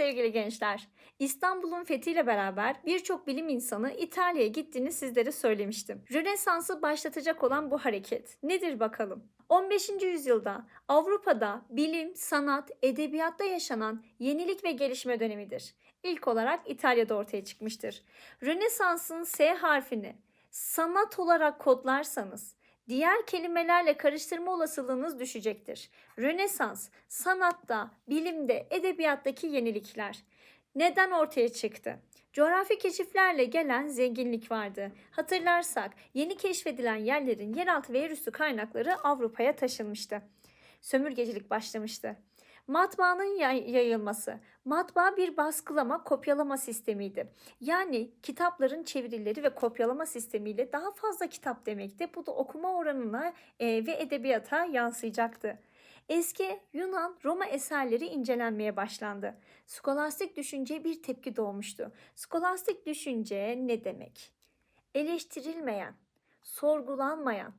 sevgili gençler. İstanbul'un fethiyle beraber birçok bilim insanı İtalya'ya gittiğini sizlere söylemiştim. Rönesans'ı başlatacak olan bu hareket nedir bakalım? 15. yüzyılda Avrupa'da bilim, sanat, edebiyatta yaşanan yenilik ve gelişme dönemidir. İlk olarak İtalya'da ortaya çıkmıştır. Rönesans'ın S harfini sanat olarak kodlarsanız diğer kelimelerle karıştırma olasılığınız düşecektir. Rönesans, sanatta, bilimde, edebiyattaki yenilikler. Neden ortaya çıktı? Coğrafi keşiflerle gelen zenginlik vardı. Hatırlarsak yeni keşfedilen yerlerin yeraltı ve yerüstü kaynakları Avrupa'ya taşınmıştı. Sömürgecilik başlamıştı. Matbaanın yay- yayılması. Matbaa bir baskılama, kopyalama sistemiydi. Yani kitapların çevirileri ve kopyalama sistemiyle daha fazla kitap demekti. Bu da okuma oranına e, ve edebiyata yansıyacaktı. Eski Yunan, Roma eserleri incelenmeye başlandı. Skolastik düşünceye bir tepki doğmuştu. Skolastik düşünce ne demek? Eleştirilmeyen, sorgulanmayan,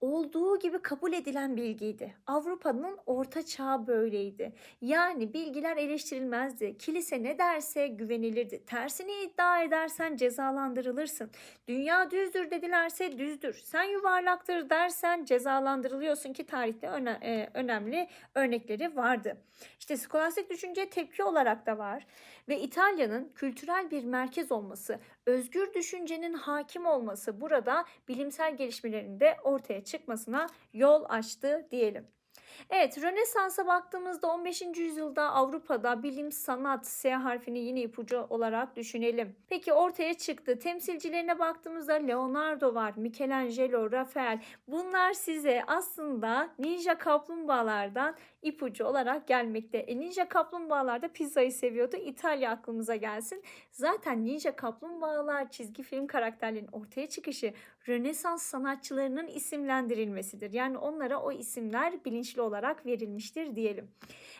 olduğu gibi kabul edilen bilgiydi. Avrupa'nın orta çağı böyleydi. Yani bilgiler eleştirilmezdi. Kilise ne derse güvenilirdi. Tersini iddia edersen cezalandırılırsın. Dünya düzdür dedilerse düzdür. Sen yuvarlaktır dersen cezalandırılıyorsun ki tarihte öne- e, önemli örnekleri vardı. İşte skolastik düşünce tepki olarak da var ve İtalya'nın kültürel bir merkez olması, özgür düşüncenin hakim olması burada bilimsel gelişmelerin de ortaya çıkmasına yol açtı diyelim. Evet, Rönesans'a baktığımızda 15. yüzyılda Avrupa'da bilim, sanat, S harfini yine ipucu olarak düşünelim. Peki ortaya çıktı. Temsilcilerine baktığımızda Leonardo var, Michelangelo, Rafael. Bunlar size aslında ninja kaplumbağalardan ipucu olarak gelmekte. E, ninja kaplumbağalar da pizzayı seviyordu. İtalya aklımıza gelsin. Zaten ninja kaplumbağalar çizgi film karakterlerinin ortaya çıkışı Rönesans sanatçılarının isimlendirilmesidir. Yani onlara o isimler bilinçli olarak verilmiştir diyelim.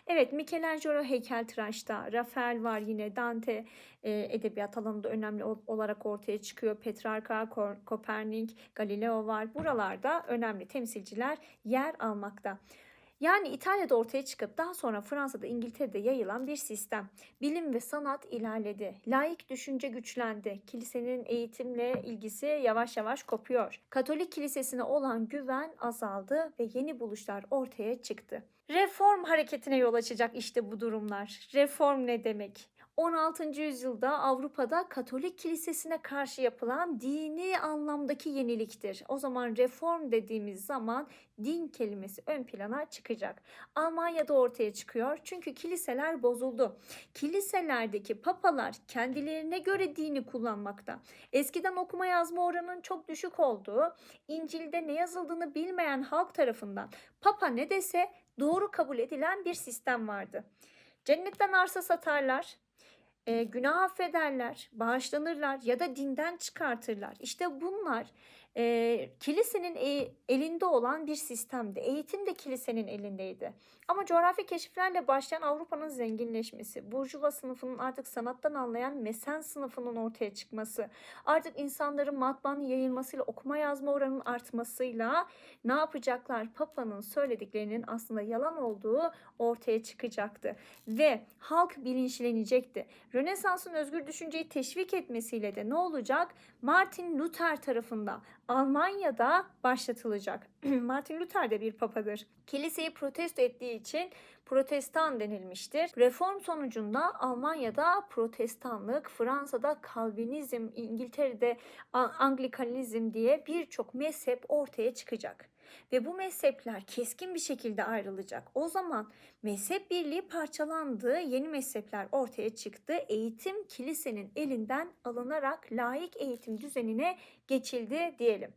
Evet Michelangelo heykeltıraşta, Rafael var yine Dante e, edebiyat alanında önemli ol- olarak ortaya çıkıyor. Petrarca, Ko- Kopernik, Galileo var. Buralarda önemli temsilciler yer almakta. Yani İtalya'da ortaya çıkıp daha sonra Fransa'da, İngiltere'de yayılan bir sistem. Bilim ve sanat ilerledi. Laik düşünce güçlendi. Kilisenin eğitimle ilgisi yavaş yavaş kopuyor. Katolik kilisesine olan güven azaldı ve yeni buluşlar ortaya çıktı. Reform hareketine yol açacak işte bu durumlar. Reform ne demek? 16. yüzyılda Avrupa'da Katolik kilisesine karşı yapılan dini anlamdaki yeniliktir. O zaman reform dediğimiz zaman din kelimesi ön plana çıkacak. Almanya'da ortaya çıkıyor çünkü kiliseler bozuldu. Kiliselerdeki papalar kendilerine göre dini kullanmakta. Eskiden okuma yazma oranının çok düşük olduğu, İncil'de ne yazıldığını bilmeyen halk tarafından papa ne dese doğru kabul edilen bir sistem vardı. Cennetten arsa satarlar, e, günah affederler, bağışlanırlar ya da dinden çıkartırlar. İşte bunlar e, kilisenin e- elinde olan bir sistemdi. Eğitim de kilisenin elindeydi. Ama coğrafi keşiflerle başlayan Avrupa'nın zenginleşmesi, burjuva sınıfının artık sanattan anlayan mesen sınıfının ortaya çıkması, artık insanların matbaanın yayılmasıyla okuma yazma oranının artmasıyla ne yapacaklar? Papa'nın söylediklerinin aslında yalan olduğu ortaya çıkacaktı ve halk bilinçlenecekti. Rönesans'ın özgür düşünceyi teşvik etmesiyle de ne olacak? Martin Luther tarafından Almanya'da başlatılacak. Martin Luther de bir papadır. Kiliseyi protesto ettiği için protestan denilmiştir. Reform sonucunda Almanya'da protestanlık, Fransa'da Kalvinizm, İngiltere'de Anglikanizm diye birçok mezhep ortaya çıkacak. Ve bu mezhepler keskin bir şekilde ayrılacak. O zaman mezhep birliği parçalandı, yeni mezhepler ortaya çıktı. Eğitim kilisenin elinden alınarak laik eğitim düzenine geçildi diyelim.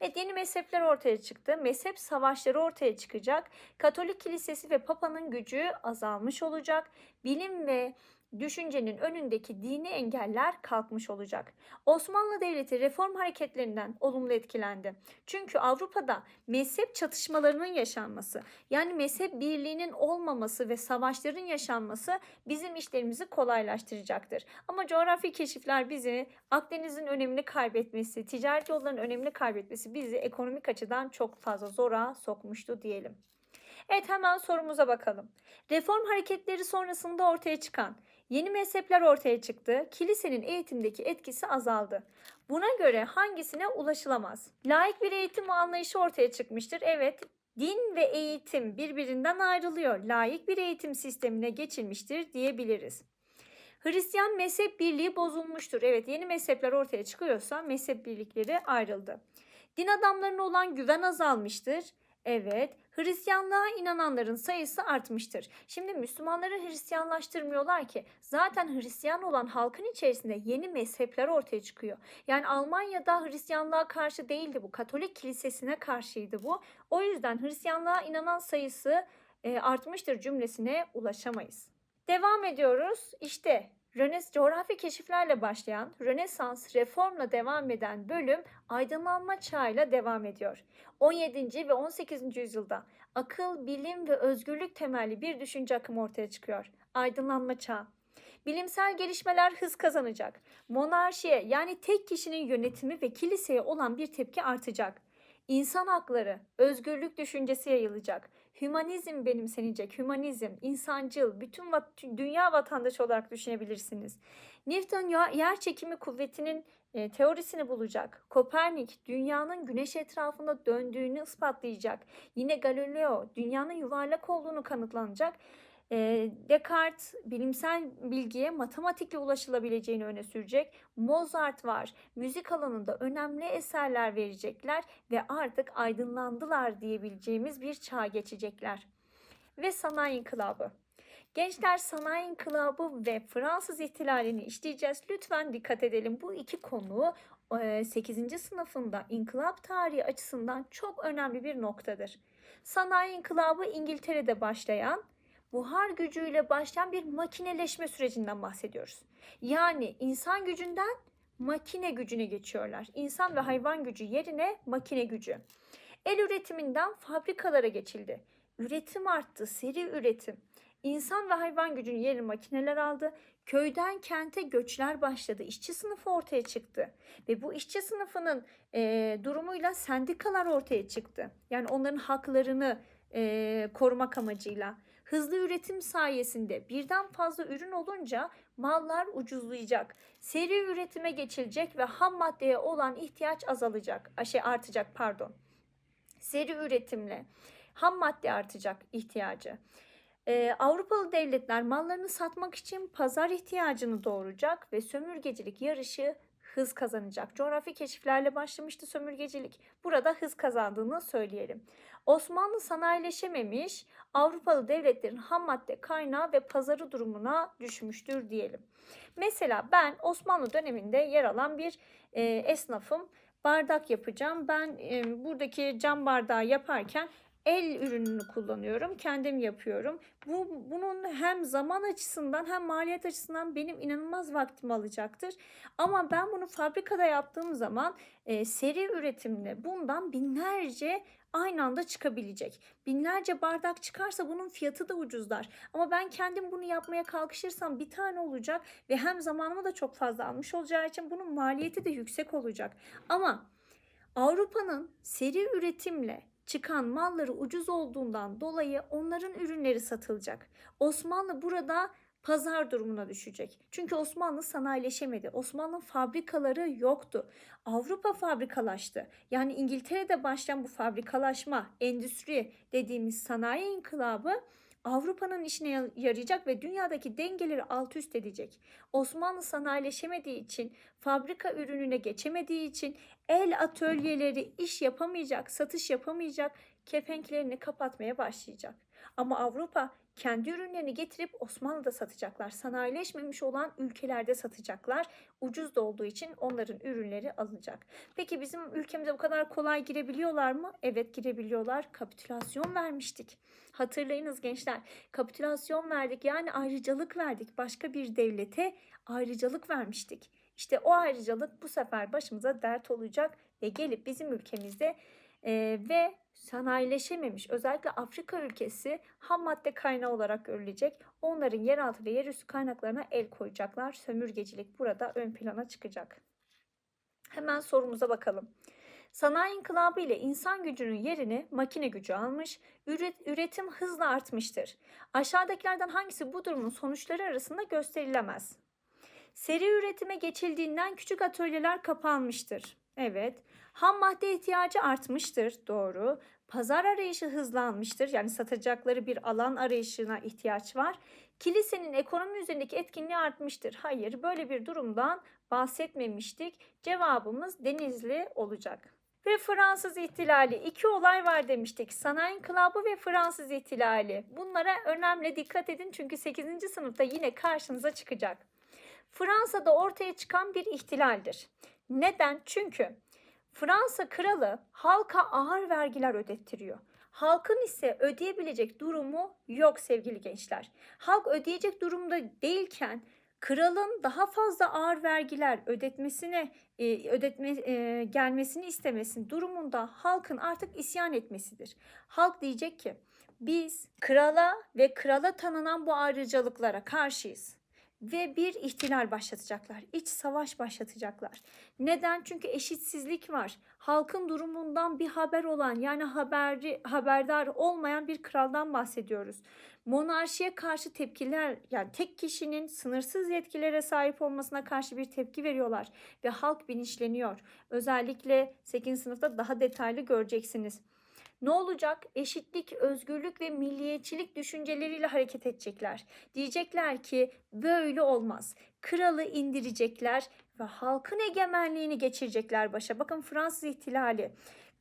Evet yeni mezhepler ortaya çıktı. Mezhep savaşları ortaya çıkacak. Katolik kilisesi ve papanın gücü azalmış olacak. Bilim ve düşüncenin önündeki dini engeller kalkmış olacak. Osmanlı Devleti reform hareketlerinden olumlu etkilendi. Çünkü Avrupa'da mezhep çatışmalarının yaşanması, yani mezhep birliğinin olmaması ve savaşların yaşanması bizim işlerimizi kolaylaştıracaktır. Ama coğrafi keşifler bizi Akdeniz'in önemini kaybetmesi, ticaret yollarının önemini kaybetmesi bizi ekonomik açıdan çok fazla zora sokmuştu diyelim. Evet hemen sorumuza bakalım. Reform hareketleri sonrasında ortaya çıkan Yeni mezhepler ortaya çıktı. Kilisenin eğitimdeki etkisi azaldı. Buna göre hangisine ulaşılamaz? Laik bir eğitim anlayışı ortaya çıkmıştır. Evet, din ve eğitim birbirinden ayrılıyor. Laik bir eğitim sistemine geçilmiştir diyebiliriz. Hristiyan mezhep birliği bozulmuştur. Evet, yeni mezhepler ortaya çıkıyorsa mezhep birlikleri ayrıldı. Din adamlarına olan güven azalmıştır. Evet, Hristiyanlığa inananların sayısı artmıştır. Şimdi Müslümanları Hristiyanlaştırmıyorlar ki. Zaten Hristiyan olan halkın içerisinde yeni mezhepler ortaya çıkıyor. Yani Almanya'da Hristiyanlığa karşı değildi bu. Katolik kilisesine karşıydı bu. O yüzden Hristiyanlığa inanan sayısı e, artmıştır cümlesine ulaşamayız. Devam ediyoruz. İşte Rönes coğrafi keşiflerle başlayan, Rönesans reformla devam eden bölüm aydınlanma çağıyla devam ediyor. 17. ve 18. yüzyılda akıl, bilim ve özgürlük temelli bir düşünce akımı ortaya çıkıyor. Aydınlanma çağı. Bilimsel gelişmeler hız kazanacak. Monarşiye yani tek kişinin yönetimi ve kiliseye olan bir tepki artacak. İnsan hakları, özgürlük düşüncesi yayılacak. Hümanizm benimsenecek. Hümanizm, insancıl, bütün vat- dünya vatandaşı olarak düşünebilirsiniz. Newton yer çekimi kuvvetinin e, teorisini bulacak. Kopernik dünyanın güneş etrafında döndüğünü ispatlayacak. Yine Galileo dünyanın yuvarlak olduğunu kanıtlanacak. E, Descartes bilimsel bilgiye matematikle ulaşılabileceğini öne sürecek. Mozart var. Müzik alanında önemli eserler verecekler ve artık aydınlandılar diyebileceğimiz bir çağ geçecekler. Ve sanayi inkılabı. Gençler sanayi inkılabı ve Fransız ihtilalini işleyeceğiz. Lütfen dikkat edelim. Bu iki konu 8. sınıfında inkılap tarihi açısından çok önemli bir noktadır. Sanayi inkılabı İngiltere'de başlayan, buhar gücüyle başlayan bir makineleşme sürecinden bahsediyoruz. Yani insan gücünden makine gücüne geçiyorlar. İnsan ve hayvan gücü yerine makine gücü. El üretiminden fabrikalara geçildi. Üretim arttı, seri üretim. İnsan ve hayvan gücünün yerini makineler aldı. Köyden kente göçler başladı. İşçi sınıfı ortaya çıktı. Ve bu işçi sınıfının e, durumuyla sendikalar ortaya çıktı. Yani onların haklarını e, korumak amacıyla. Hızlı üretim sayesinde birden fazla ürün olunca mallar ucuzlayacak. Seri üretime geçilecek ve ham maddeye olan ihtiyaç azalacak. Şey artacak pardon. Seri üretimle ham madde artacak ihtiyacı. Ee, Avrupalı devletler mallarını satmak için pazar ihtiyacını doğuracak ve sömürgecilik yarışı hız kazanacak. Coğrafi keşiflerle başlamıştı sömürgecilik. Burada hız kazandığını söyleyelim. Osmanlı sanayileşememiş, Avrupalı devletlerin ham madde kaynağı ve pazarı durumuna düşmüştür diyelim. Mesela ben Osmanlı döneminde yer alan bir e, esnafım. Bardak yapacağım. Ben e, buradaki cam bardağı yaparken el ürününü kullanıyorum. Kendim yapıyorum. Bu bunun hem zaman açısından hem maliyet açısından benim inanılmaz vaktimi alacaktır. Ama ben bunu fabrikada yaptığım zaman e, seri üretimle bundan binlerce aynı anda çıkabilecek. Binlerce bardak çıkarsa bunun fiyatı da ucuzlar. Ama ben kendim bunu yapmaya kalkışırsam bir tane olacak ve hem zamanımı da çok fazla almış olacağı için bunun maliyeti de yüksek olacak. Ama Avrupa'nın seri üretimle çıkan malları ucuz olduğundan dolayı onların ürünleri satılacak. Osmanlı burada pazar durumuna düşecek. Çünkü Osmanlı sanayileşemedi. Osmanlı fabrikaları yoktu. Avrupa fabrikalaştı. Yani İngiltere'de başlayan bu fabrikalaşma, endüstri dediğimiz sanayi inkılabı Avrupa'nın işine yarayacak ve dünyadaki dengeleri alt üst edecek. Osmanlı sanayileşemediği için, fabrika ürününe geçemediği için el atölyeleri iş yapamayacak, satış yapamayacak, kepenklerini kapatmaya başlayacak. Ama Avrupa kendi ürünlerini getirip Osmanlı'da satacaklar. Sanayileşmemiş olan ülkelerde satacaklar. Ucuz da olduğu için onların ürünleri alınacak. Peki bizim ülkemize bu kadar kolay girebiliyorlar mı? Evet girebiliyorlar. Kapitülasyon vermiştik. Hatırlayınız gençler. Kapitülasyon verdik yani ayrıcalık verdik. Başka bir devlete ayrıcalık vermiştik. İşte o ayrıcalık bu sefer başımıza dert olacak ve gelip bizim ülkemizde e, ve sanayileşememiş özellikle Afrika ülkesi ham madde kaynağı olarak görülecek. Onların yeraltı ve yerüstü kaynaklarına el koyacaklar. Sömürgecilik burada ön plana çıkacak. Hemen sorumuza bakalım. Sanayi inkılabı ile insan gücünün yerini makine gücü almış, üret- üretim hızla artmıştır. Aşağıdakilerden hangisi bu durumun sonuçları arasında gösterilemez? Seri üretime geçildiğinden küçük atölyeler kapanmıştır. Evet. Ham madde ihtiyacı artmıştır. Doğru. Pazar arayışı hızlanmıştır. Yani satacakları bir alan arayışına ihtiyaç var. Kilisenin ekonomi üzerindeki etkinliği artmıştır. Hayır, böyle bir durumdan bahsetmemiştik. Cevabımız Denizli olacak. Ve Fransız ihtilali. iki olay var demiştik. Sanayi inkılabı ve Fransız ihtilali. Bunlara önemli dikkat edin çünkü 8. sınıfta yine karşınıza çıkacak. Fransa'da ortaya çıkan bir ihtilaldir. Neden? Çünkü Fransa kralı halka ağır vergiler ödettiriyor. Halkın ise ödeyebilecek durumu yok sevgili gençler. Halk ödeyecek durumda değilken kralın daha fazla ağır vergiler ödetmesine e, ödetme e, gelmesini istemesin durumunda halkın artık isyan etmesidir. Halk diyecek ki biz krala ve krala tanınan bu ayrıcalıklara karşıyız ve bir ihtilal başlatacaklar. İç savaş başlatacaklar. Neden? Çünkü eşitsizlik var. Halkın durumundan bir haber olan yani haberi, haberdar olmayan bir kraldan bahsediyoruz. Monarşiye karşı tepkiler yani tek kişinin sınırsız yetkilere sahip olmasına karşı bir tepki veriyorlar ve halk bilinçleniyor. Özellikle 8. sınıfta daha detaylı göreceksiniz. Ne olacak? Eşitlik, özgürlük ve milliyetçilik düşünceleriyle hareket edecekler. Diyecekler ki böyle olmaz. Kralı indirecekler ve halkın egemenliğini geçirecekler başa. Bakın Fransız ihtilali.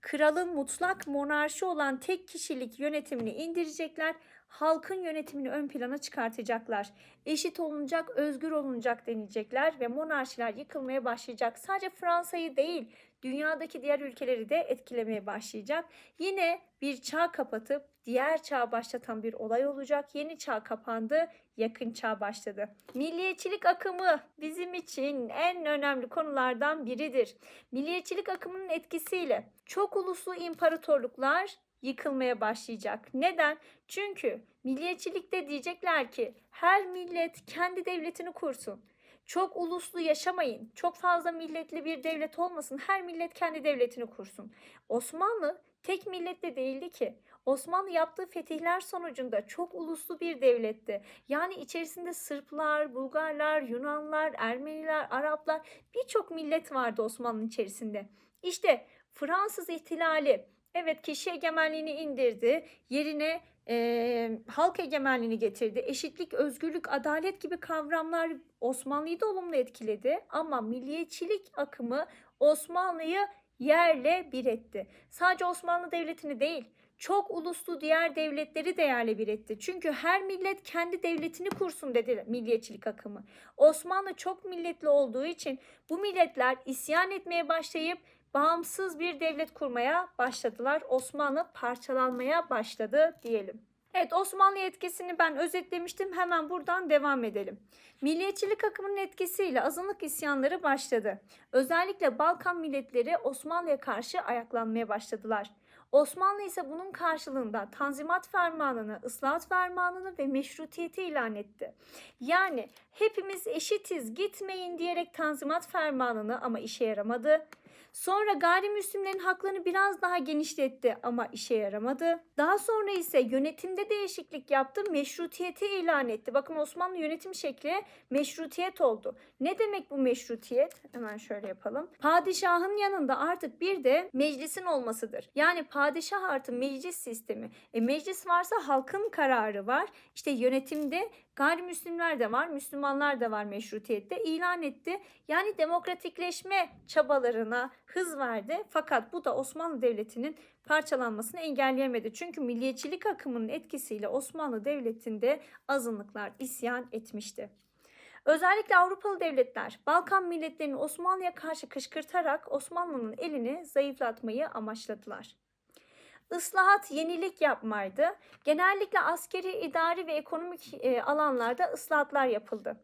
Kralın mutlak monarşi olan tek kişilik yönetimini indirecekler. Halkın yönetimini ön plana çıkartacaklar. Eşit olunacak, özgür olunacak denilecekler ve monarşiler yıkılmaya başlayacak. Sadece Fransa'yı değil, dünyadaki diğer ülkeleri de etkilemeye başlayacak. Yine bir çağ kapatıp diğer çağ başlatan bir olay olacak. Yeni çağ kapandı, yakın çağ başladı. Milliyetçilik akımı bizim için en önemli konulardan biridir. Milliyetçilik akımının etkisiyle çok uluslu imparatorluklar yıkılmaya başlayacak. Neden? Çünkü milliyetçilikte diyecekler ki her millet kendi devletini kursun. Çok uluslu yaşamayın. Çok fazla milletli bir devlet olmasın. Her millet kendi devletini kursun. Osmanlı tek milletle değildi ki. Osmanlı yaptığı fetihler sonucunda çok uluslu bir devletti. Yani içerisinde Sırplar, Bulgarlar, Yunanlar, Ermeniler, Araplar birçok millet vardı Osmanlı'nın içerisinde. İşte Fransız ihtilali evet kişi egemenliğini indirdi. Yerine e, halk egemenliğini getirdi. Eşitlik, özgürlük, adalet gibi kavramlar Osmanlı'yı da olumlu etkiledi. Ama milliyetçilik akımı Osmanlı'yı yerle bir etti. Sadece Osmanlı Devleti'ni değil, çok uluslu diğer devletleri de yerle bir etti. Çünkü her millet kendi devletini kursun dedi milliyetçilik akımı. Osmanlı çok milletli olduğu için bu milletler isyan etmeye başlayıp bağımsız bir devlet kurmaya başladılar. Osmanlı parçalanmaya başladı diyelim. Evet Osmanlı etkisini ben özetlemiştim. Hemen buradan devam edelim. Milliyetçilik akımının etkisiyle azınlık isyanları başladı. Özellikle Balkan milletleri Osmanlı'ya karşı ayaklanmaya başladılar. Osmanlı ise bunun karşılığında Tanzimat Fermanı'nı, Islahat Fermanı'nı ve meşrutiyeti ilan etti. Yani hepimiz eşitiz gitmeyin diyerek Tanzimat Fermanı'nı ama işe yaramadı. Sonra gayrimüslimlerin haklarını biraz daha genişletti ama işe yaramadı. Daha sonra ise yönetimde değişiklik yaptı, meşrutiyeti ilan etti. Bakın Osmanlı yönetim şekli meşrutiyet oldu. Ne demek bu meşrutiyet? Hemen şöyle yapalım. Padişahın yanında artık bir de meclisin olmasıdır. Yani padişah artı meclis sistemi. E meclis varsa halkın kararı var. İşte yönetimde gayrimüslimler de var, Müslümanlar da var meşrutiyette ilan etti. Yani demokratikleşme çabalarına hız verdi. Fakat bu da Osmanlı Devleti'nin parçalanmasını engelleyemedi. Çünkü milliyetçilik akımının etkisiyle Osmanlı Devleti'nde azınlıklar isyan etmişti. Özellikle Avrupalı devletler Balkan milletlerini Osmanlı'ya karşı kışkırtarak Osmanlı'nın elini zayıflatmayı amaçladılar. Islahat yenilik yapmaydı. Genellikle askeri, idari ve ekonomik e, alanlarda ıslahatlar yapıldı.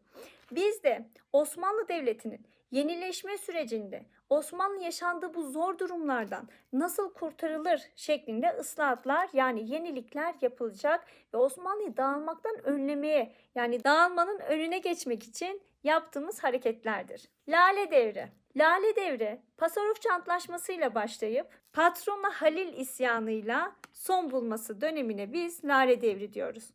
Biz de Osmanlı Devleti'nin yenileşme sürecinde Osmanlı yaşandığı bu zor durumlardan nasıl kurtarılır şeklinde ıslahatlar yani yenilikler yapılacak ve Osmanlı'yı dağılmaktan önlemeye yani dağılmanın önüne geçmek için yaptığımız hareketlerdir. Lale Devri Lale Devri, Pasarofçu Antlaşması'yla başlayıp patrona Halil isyanıyla son bulması dönemine biz Lale Devri diyoruz.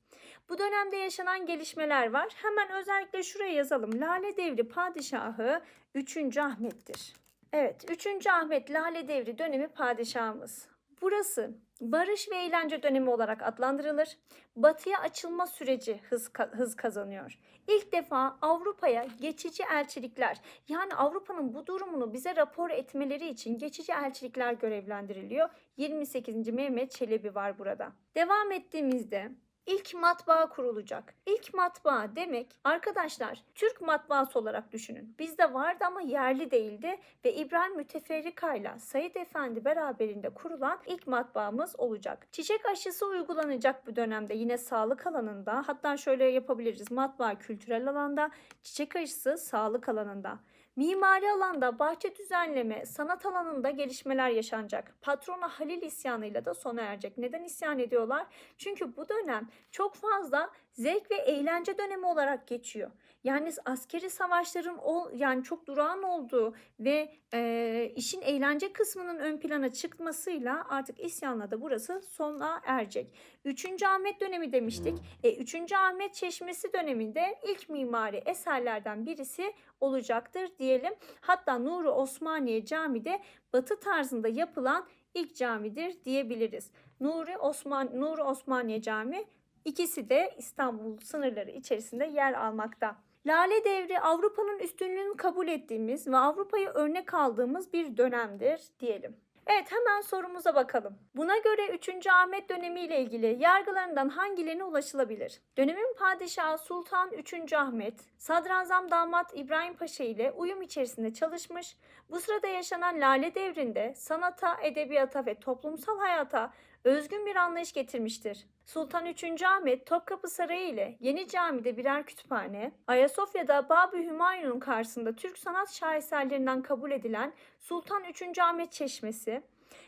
Bu dönemde yaşanan gelişmeler var. Hemen özellikle şuraya yazalım. Lale Devri padişahı 3. Ahmet'tir. Evet, 3. Ahmet Lale Devri dönemi padişahımız. Burası barış ve eğlence dönemi olarak adlandırılır. Batıya açılma süreci hız, hız kazanıyor. İlk defa Avrupa'ya geçici elçilikler yani Avrupa'nın bu durumunu bize rapor etmeleri için geçici elçilikler görevlendiriliyor. 28. Mehmet Çelebi var burada. Devam ettiğimizde İlk matbaa kurulacak. İlk matbaa demek arkadaşlar Türk matbaası olarak düşünün. Bizde vardı ama yerli değildi ve İbrahim Müteferrika ile Said Efendi beraberinde kurulan ilk matbaamız olacak. Çiçek aşısı uygulanacak bu dönemde yine sağlık alanında. Hatta şöyle yapabiliriz. Matbaa kültürel alanda, çiçek aşısı sağlık alanında. Mimari alanda bahçe düzenleme, sanat alanında gelişmeler yaşanacak. Patrona Halil isyanıyla da sona erecek. Neden isyan ediyorlar? Çünkü bu dönem çok fazla zevk ve eğlence dönemi olarak geçiyor. Yani askeri savaşların o yani çok durağan olduğu ve e, işin eğlence kısmının ön plana çıkmasıyla artık isyanla da burası sona erecek. 3. Ahmet dönemi demiştik. E, 3. Ahmet Çeşmesi döneminde ilk mimari eserlerden birisi olacaktır diyelim. Hatta Nuri Osmaniye Camii'de batı tarzında yapılan ilk camidir diyebiliriz. Nuri Osman Nuri Osmaniye Camii ikisi de İstanbul sınırları içerisinde yer almakta. Lale Devri Avrupa'nın üstünlüğünü kabul ettiğimiz ve Avrupa'yı örnek aldığımız bir dönemdir diyelim. Evet hemen sorumuza bakalım. Buna göre 3. Ahmet dönemi ile ilgili yargılarından hangilerine ulaşılabilir? Dönemin padişahı Sultan 3. Ahmet, Sadrazam damat İbrahim Paşa ile uyum içerisinde çalışmış. Bu sırada yaşanan Lale devrinde sanata, edebiyata ve toplumsal hayata özgün bir anlayış getirmiştir. Sultan 3. Ahmet Topkapı Sarayı ile Yeni Cami'de birer kütüphane, Ayasofya'da Babı Hümayun'un karşısında Türk sanat şaheserlerinden kabul edilen Sultan 3. Ahmet Çeşmesi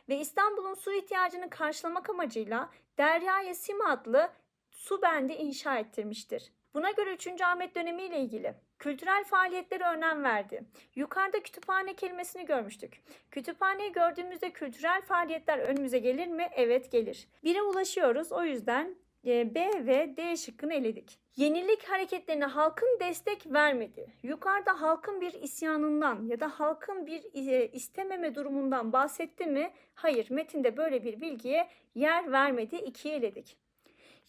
ve İstanbul'un su ihtiyacını karşılamak amacıyla Deryaya Sim adlı su bendi inşa ettirmiştir. Buna göre 3. Ahmet dönemi ile ilgili kültürel faaliyetlere önem verdi. Yukarıda kütüphane kelimesini görmüştük. Kütüphaneyi gördüğümüzde kültürel faaliyetler önümüze gelir mi? Evet gelir. Bire ulaşıyoruz. O yüzden e, B ve D şıkkını eledik. Yenilik hareketlerine halkın destek vermedi. Yukarıda halkın bir isyanından ya da halkın bir e, istememe durumundan bahsetti mi? Hayır, metinde böyle bir bilgiye yer vermedi. İkiye eledik.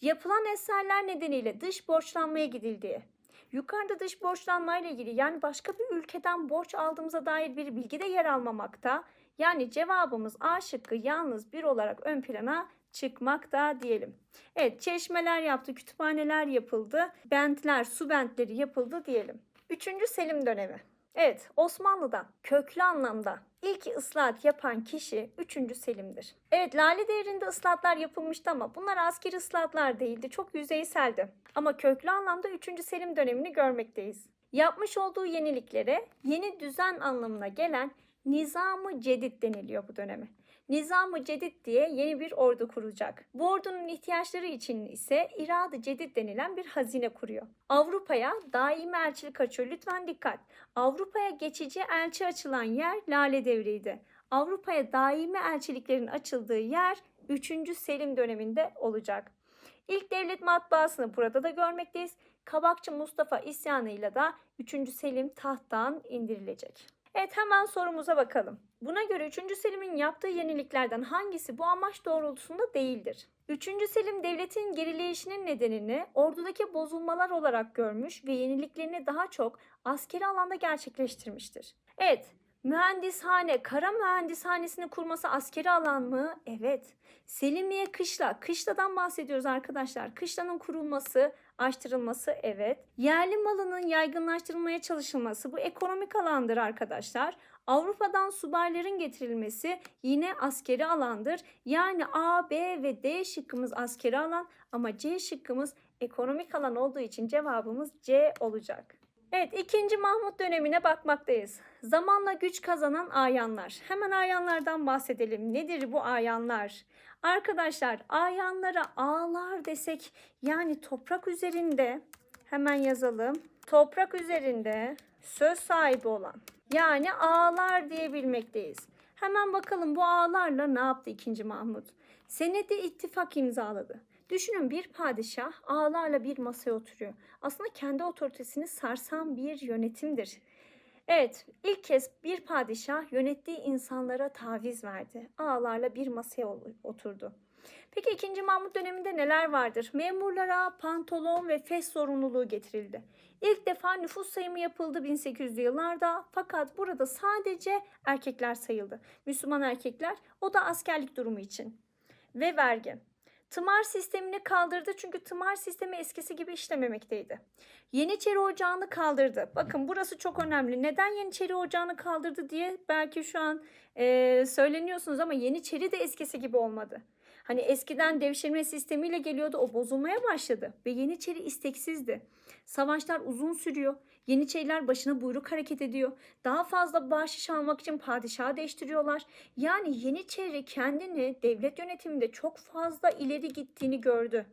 Yapılan eserler nedeniyle dış borçlanmaya gidildiği. Yukarıda dış borçlanmayla ilgili yani başka bir ülkeden borç aldığımıza dair bir bilgi de yer almamakta. Yani cevabımız A şıkkı yalnız bir olarak ön plana çıkmakta diyelim. Evet çeşmeler yaptı, kütüphaneler yapıldı, bentler, su bentleri yapıldı diyelim. Üçüncü Selim dönemi. Evet Osmanlı'da köklü anlamda ilk ıslahat yapan kişi 3. Selim'dir. Evet Lale Devri'nde ıslahatlar yapılmıştı ama bunlar askeri ıslahatlar değildi. Çok yüzeyseldi. Ama köklü anlamda 3. Selim dönemini görmekteyiz. Yapmış olduğu yeniliklere yeni düzen anlamına gelen Nizam-ı Cedid deniliyor bu döneme. Nizam-ı Cedid diye yeni bir ordu kurulacak. Bu ordunun ihtiyaçları için ise İrad-ı Cedid denilen bir hazine kuruyor. Avrupa'ya daimi elçilik açıyor. Lütfen dikkat. Avrupa'ya geçici elçi açılan yer Lale Devri'ydi. Avrupa'ya daimi elçiliklerin açıldığı yer 3. Selim döneminde olacak. İlk devlet matbaasını burada da görmekteyiz. Kabakçı Mustafa isyanıyla da 3. Selim tahttan indirilecek. Evet hemen sorumuza bakalım. Buna göre 3. Selim'in yaptığı yeniliklerden hangisi bu amaç doğrultusunda değildir? 3. Selim devletin gerileyişinin nedenini ordudaki bozulmalar olarak görmüş ve yeniliklerini daha çok askeri alanda gerçekleştirmiştir. Evet, mühendishane, kara mühendishanesini kurması askeri alan mı? Evet. Selimiye Kışla, Kışla'dan bahsediyoruz arkadaşlar. Kışlanın kurulması, açtırılması evet. Yerli malının yaygınlaştırılmaya çalışılması bu ekonomik alandır arkadaşlar. Avrupa'dan subayların getirilmesi yine askeri alandır. Yani A, B ve D şıkkımız askeri alan ama C şıkkımız ekonomik alan olduğu için cevabımız C olacak. Evet ikinci Mahmut dönemine bakmaktayız. Zamanla güç kazanan ayanlar. Hemen ayanlardan bahsedelim. Nedir bu ayanlar? Arkadaşlar ayanlara ağlar desek yani toprak üzerinde hemen yazalım. toprak üzerinde söz sahibi olan yani ağalar diyebilmekteyiz. Hemen bakalım bu ağalarla ne yaptı 2. Mahmut? Senedi ittifak imzaladı. Düşünün bir padişah ağalarla bir masaya oturuyor. Aslında kendi otoritesini sarsan bir yönetimdir. Evet, ilk kez bir padişah yönettiği insanlara taviz verdi. Ağalarla bir masaya oturdu. Peki 2. Mahmut döneminde neler vardır? Memurlara pantolon ve fes zorunluluğu getirildi. İlk defa nüfus sayımı yapıldı 1800'lü yıllarda fakat burada sadece erkekler sayıldı. Müslüman erkekler o da askerlik durumu için. Ve vergi. Tımar sistemini kaldırdı çünkü tımar sistemi eskisi gibi işlememekteydi. Yeniçeri Ocağı'nı kaldırdı. Bakın burası çok önemli. Neden Yeniçeri Ocağı'nı kaldırdı diye belki şu an eee, söyleniyorsunuz ama Yeniçeri de eskisi gibi olmadı. Hani eskiden devşirme sistemiyle geliyordu o bozulmaya başladı ve Yeniçeri isteksizdi. Savaşlar uzun sürüyor. Yeniçeriler başına buyruk hareket ediyor. Daha fazla bahşiş almak için padişahı değiştiriyorlar. Yani Yeniçeri kendini devlet yönetiminde çok fazla ileri gittiğini gördü.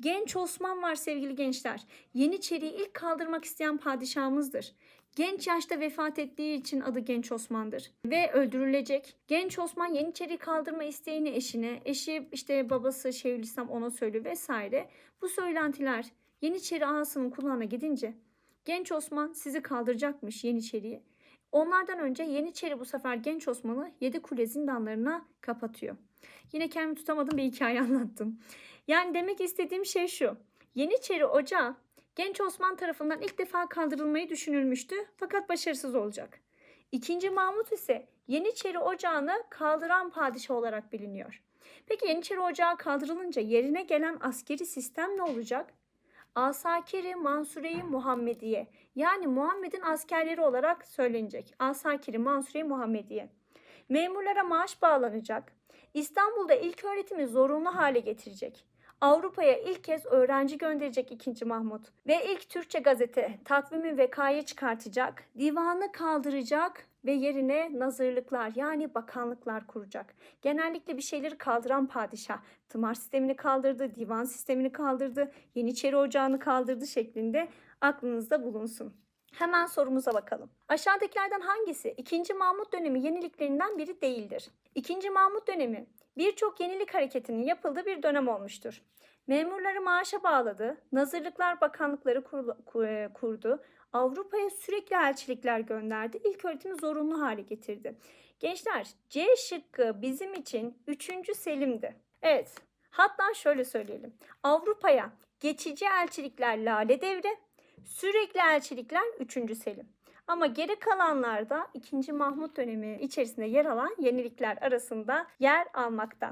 Genç Osman var sevgili gençler. Yeniçeri'yi ilk kaldırmak isteyen padişahımızdır. Genç yaşta vefat ettiği için adı Genç Osman'dır ve öldürülecek. Genç Osman Yeniçeri'yi kaldırma isteğini eşine, eşi işte babası Şeyhülislam ona söylüyor vesaire. Bu söylentiler Yeniçeri ağasının kulağına gidince Genç Osman sizi kaldıracakmış Yeniçeri'yi. Onlardan önce Yeniçeri bu sefer Genç Osman'ı yedi kule zindanlarına kapatıyor. Yine kendimi tutamadım bir hikaye anlattım. Yani demek istediğim şey şu. Yeniçeri Ocağı Genç Osman tarafından ilk defa kaldırılmayı düşünülmüştü fakat başarısız olacak. İkinci Mahmut ise Yeniçeri Ocağı'nı kaldıran padişah olarak biliniyor. Peki Yeniçeri Ocağı kaldırılınca yerine gelen askeri sistem ne olacak? Asakiri Mansure-i Muhammediye yani Muhammed'in askerleri olarak söylenecek. Asakiri Mansure-i Muhammediye. Memurlara maaş bağlanacak. İstanbul'da ilk öğretimi zorunlu hale getirecek. Avrupa'ya ilk kez öğrenci gönderecek 2. Mahmut ve ilk Türkçe gazete takvimi vekayı çıkartacak, divanı kaldıracak ve yerine nazırlıklar yani bakanlıklar kuracak. Genellikle bir şeyleri kaldıran padişah tımar sistemini kaldırdı, divan sistemini kaldırdı, Yeniçeri Ocağı'nı kaldırdı şeklinde aklınızda bulunsun. Hemen sorumuza bakalım. Aşağıdakilerden hangisi 2. Mahmut dönemi yeniliklerinden biri değildir? 2. Mahmut dönemi birçok yenilik hareketinin yapıldığı bir dönem olmuştur. Memurları maaşa bağladı, nazırlıklar bakanlıkları e, kurdu, Avrupa'ya sürekli elçilikler gönderdi, ilk öğretimi zorunlu hale getirdi. Gençler C şıkkı bizim için 3. Selim'di. Evet hatta şöyle söyleyelim. Avrupa'ya geçici elçilikler Lale Devri, sürekli elçilikler 3. Selim. Ama geri kalanlarda 2. Mahmut dönemi içerisinde yer alan yenilikler arasında yer almakta.